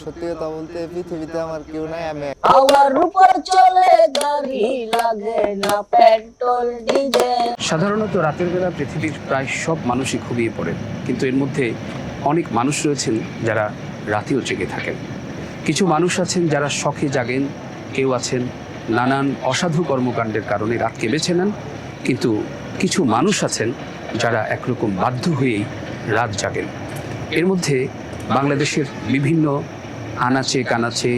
সত্যি কথা বলতে পৃথিবীতে আমার কেউ নাই আমি উপর চলে গাড়ি লাগে না পেট্রোল ডিজেল। সাধারণত রাতের বেলা পৃথিবীর প্রায় সব মানুষই ঘুমিয়ে পড়ে কিন্তু এর মধ্যে অনেক মানুষ রয়েছেন যারা রাতেও জেগে থাকেন। কিছু মানুষ আছেন যারা শখে জাগেন কেউ আছেন নানান অসাধু কর্মকাণ্ডের কারণে রাতকে বেছে নেন কিন্তু কিছু মানুষ আছেন যারা একরকম বাধ্য হয়েই রাত জাগেন। এর মধ্যে বাংলাদেশের বিভিন্ন আনাচে কানাচে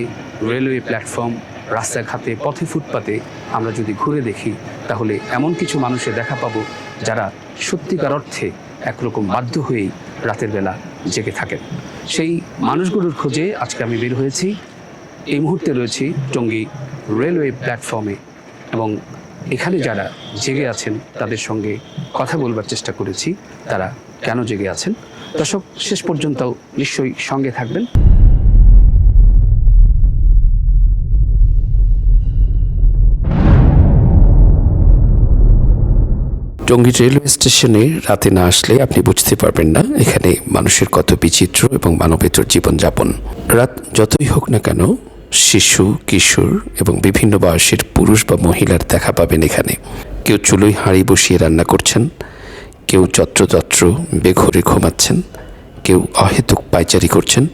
রেলওয়ে প্ল্যাটফর্ম, রাস্তাঘাটে, পথে ফুটপাতে আমরা যদি ঘুরে দেখি, তাহলে এমন কিছু মানুষের দেখা পাবো যারা সত্যিকার অর্থে একরকম বাধ্য হয়েই রাতের বেলা জেগে থাকেন। সেই মানুষগুলোর খোঁজে আজকে আমি বের হয়েছি। এই মুহূর্তে রয়েছি টঙ্গী রেলওয়ে প্ল্যাটফর্মে এবং এখানে যারা জেগে আছেন, তাদের সঙ্গে কথা বলবার চেষ্টা করেছি, তারা কেন জেগে আছেন? দর্শক, শেষ পর্যন্ত নিশ্চয়ই সঙ্গে থাকবেন। টঙ্গী রেলওয়ে স্টেশনে রাতে না আসলে আপনি বুঝতে পারবেন না এখানে মানুষের কত বিচিত্র এবং মানবেতর জীবনযাপন। রাত যতই হোক না কেন শিশু, কিশোর এবং বিভিন্ন বয়সের পুরুষ বা মহিলার দেখা পাবেন এখানে। কেউ চুলোয় হাঁড়ি বসিয়ে রান্না করছেন, কেউ যত্রতত্র বেঘরে ঘুমাচ্ছেন, কেউ অহেতুক পায়চারি করছেন,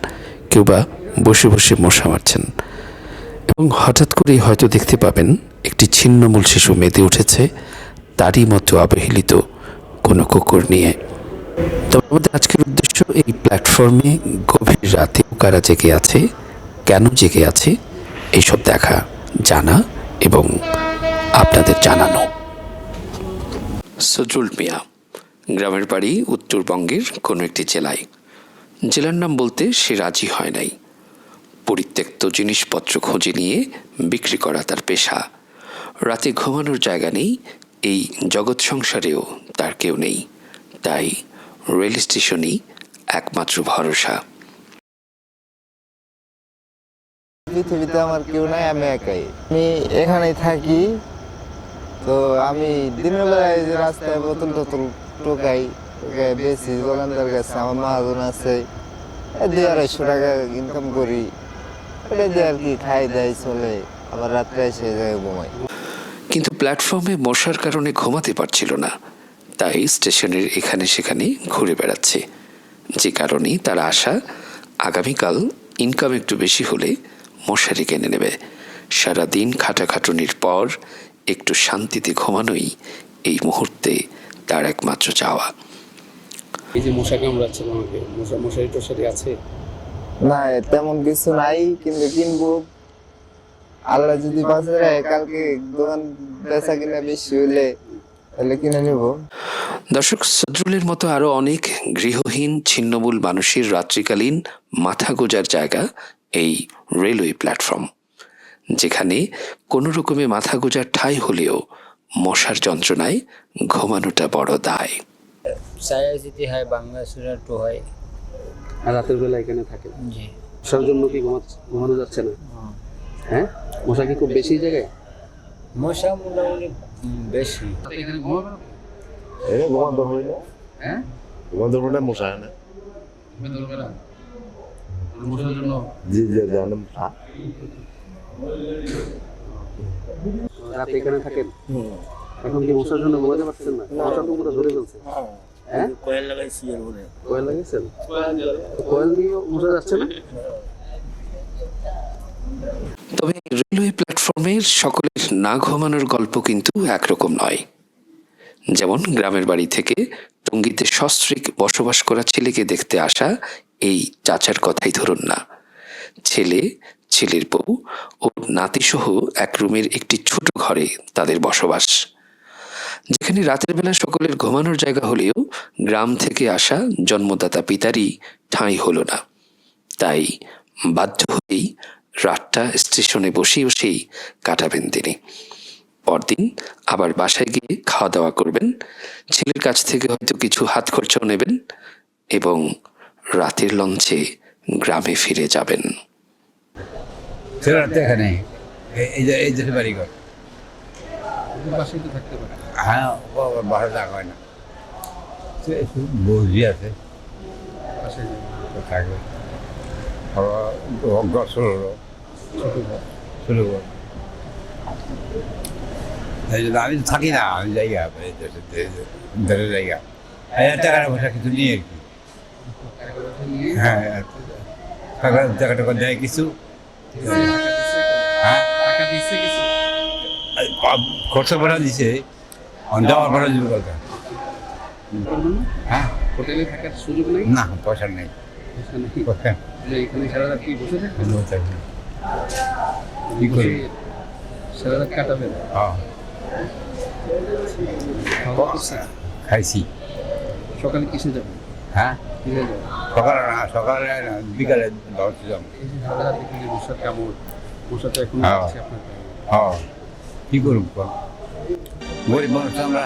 কেউ বা বসে বসে মশা মারছেন। এবং হঠাৎ করেই হয়তো দেখতে পাবেন একটি ছিন্নমূল শিশু মেতে উঠেছে তারই মতো অবহেলিত কোনো কুকুর নিয়ে। তবে আমাদের আজকের উদ্দেশ্য এই প্ল্যাটফর্মে গভীর রাতে কারা জেগে আছে, কেন জেগে আছে, এইসব দেখা, জানা এবং আপনাদের জানানো। সজরুল মিয়া, গ্রামের বাড়ি উত্তরবঙ্গের কোনো একটি জেলায়। জেলার নাম বলতে সে রাজি হয় নাই। পরিত্যক্ত জিনিসপত্র খুঁজে নিয়ে বিক্রি করা তার পেশা। রাতে ঘুমানোর জায়গা নেই এই জগৎ সংসারেও তার কেউ নেই। তাই রেল স্টেশনই একমাত্র ভরসা। পৃথিবীতে আমার কেউ নাই, আমি একাই। আমি এখানেই থাকি। তো আমি দিনের বেলায় রাস্তায় বোতল টোতল টোকাই টোকাই বেশি দোকানদার কাছে আমার মহাজন আছে। দুই আড়াইশো টাকা ইনকাম করি। এটা দিয়ে আর কি খাই দাই চলে। আবার রাত্রে এসে যায় ঘুমাই। কিন্তু প্ল্যাটফর্মে মশার কারণে ঘুমাতে পারছিল না। তাই স্টেশনের এখানে সেখানে ঘুরে বেড়াচ্ছে। যে কারণেই তার আশা আগামীকাল ইনকাম একটু বেশি হলে মশারি কিনে নেবে। সারাদিন খাটাখাটুনির পর একটু শান্তিতে ঘুমানোই এই মুহূর্তে তার একমাত্র চাওয়া। এই যে মশা কামড়াচ্ছে আমাকে মশা মশারি টশারি আছে? না তেমন কিছু নাই কিন্তু কিনবো। আল্লাহ যদি বাঁচে রাখে, কালকে দোকান বেচা কিনা বেশি হইলে তাহলে কিনে নিবো। দর্শক সজরুলের মতো আরও অনেক গৃহহীন ছিন্নমূল মানুষের রাত্রিকালীন মাথা গোজার জায়গা এই রেলওয়ে প্ল্যাটফর্ম যেখানে কোনো রকমে মাথা গোজার ঠাঁই হলেও মশার যন্ত্রণায় ঘুমানোটা বড় দায়। ছায়া যদি হয় বাংলা সুরা টু হয়। রাতের বেলা এখানে থাকে জি। মশার জন্য কি ঘুমানো যাচ্ছে না? হ্যাঁ? মশা কি খুব বেশি জায়গায়? মশা মোটামুটি বেশি। এখানে ঘুমাবে না? হ্যাঁ? ঘুমান ধরবো না মশায় না? না মশার জন্য জি জি জানেন রাতে এখানে থাকেন? এখন কি মশার জন্য ঘুমাতে পারছেন না? মশা তো পুরো ধরে ফেলছে। হ্যাঁ? লাগাইছি তো কয়েল দিয়ে মশা যাচ্ছে না? তবে রেলওয়ে প্ল্যাটফর্মের সকলের না ঘুমানোর গল্প কিন্তু একরকম নয়। যেমন গ্রামের বাড়ি থেকে টঙ্গীতে সস্ত্রীক বসবাস করা ছেলেকে দেখতে আসা এই চাচার কথাই ধরুন না। ছেলে, ছেলের বউ ও নাতিসহ এক রুমের একটি ছোট ঘরে তাদের বসবাস। যেখানে রাতের বেলা সকলের ঘুমানোর জায়গা হলেও গ্রাম থেকে আসা জন্মদাতা পিতারই ঠাঁই হলো না। তাই বাধ্য হয়েই রাতটা স্টেশনে বসে বসেই কাটাবেন তিনি। পরদিন আবার বাসায় গিয়ে খাওয়া দাওয়া করবেন। ছেলের কাছ থেকে হয়তো কিছু হাত খরচাও নেবেন এবং রাতের লঞ্চে গ্রামে ফিরে যাবেন। এখানে? এই- যে হ্যাঁ বাসা থাকা হয় না। বৌদি আছে। থাকবে। ষোলো ঘর। এই জন্য আমি তো থাকি না আমি জায়গা ধরে জায়গা হাজার টাকার পয়সা কিছু নিয়ে আর কি। হ্যাঁ টাকা টাকা টাকা দেয় কিছু? হ্যাঁ? টাকা দিচ্ছে কিছু খরচ ভাড়া দিছে। দেওয়ার ভাড়া দিব কথা। হ্যাঁ? হোটেলে থাকার সুযোগ নেই? না পয়সা নেই। পয়সা নেই। এখানে সারা রাত কি বসে থাকবে। কি করব রাত হ্যাঁ। খাইছি। সকালে কিসে হ্যাঁ? কিসে সকালে না না বিকালে মশার কামড় এখন হ্যাঁ। আছে আপনার হ্যাঁ। কি করব গরিব মানুষ আমরা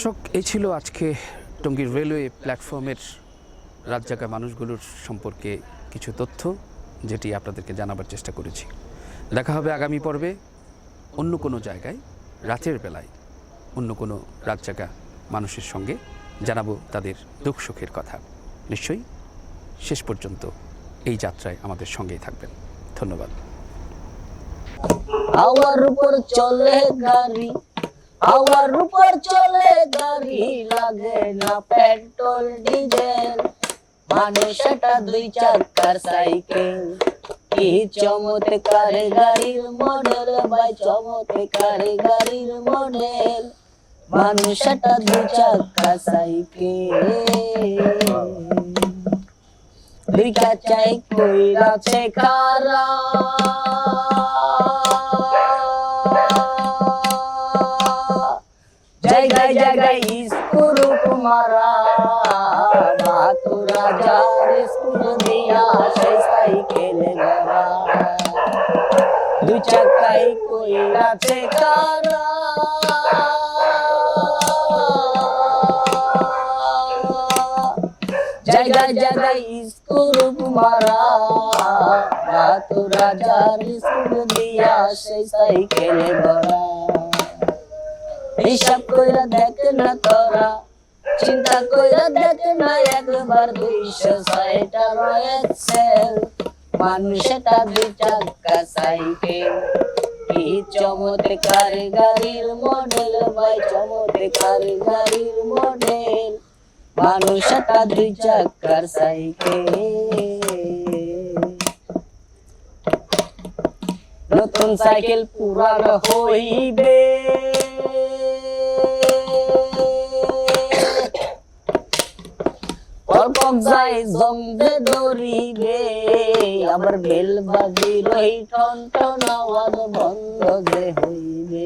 দর্শক, এই ছিল আজকে টঙ্গীর রেলওয়ে প্ল্যাটফর্মের রাত জাগা মানুষগুলোর সম্পর্কে কিছু তথ্য, যেটি আপনাদেরকে জানাবার চেষ্টা করেছি। দেখা হবে আগামী পর্বে অন্য কোনো জায়গায়, রাতের বেলায় অন্য কোনো রাত জাগা মানুষের সঙ্গে জানাব তাদের দুঃখ সুখের কথা। নিশ্চয়ই শেষ পর্যন্ত এই যাত্রায় আমাদের সঙ্গেই থাকবেন। ধন্যবাদ। হাওয়ার উপর চলে গাড়ি। হাওয়ার উপর চলে গাড়ি লাগে না পেট্রোল, ডিজেল। মানুষ একটা দুই চাকার সাইকেল। কি চমৎকার গাড়ির মডেল ভাই, চমৎকার গাড়ির মডেল। মানুষ একটা দুই চাকার সাইকেল। দুইটা চাই কইরাছে কারা? জায়গায় জায়গায় স্কুল কুমারা বাতু রাজার স্কুল দিয়া সেই সাইকেলে গড়া দু চাকাই কইরাছে কারা। জায়গায় জায়গায় স্কুল মারা রাত রাজার স্কুল দিয়া সেই সাইকেলে ভরা হিসাব কইরা দেখ না তোরা, চিন্তা কইরা দেখ না একবার দুইশো ছয়টা রয়েছেন মানুষটা দুই চাকা সাইকেল। কি চমৎকার গাড়ির মডেল ভাই, চমৎকার গাড়ির মডেল মানুষটা দুই চাকার সাইকেল। নতুন সাইকেল পুরানো হইবে। অল্পক যাই জমবে দৌড়িবে আবার বেল বাজি রই টন টন আওয়াজ বন্ধ যে হইবে।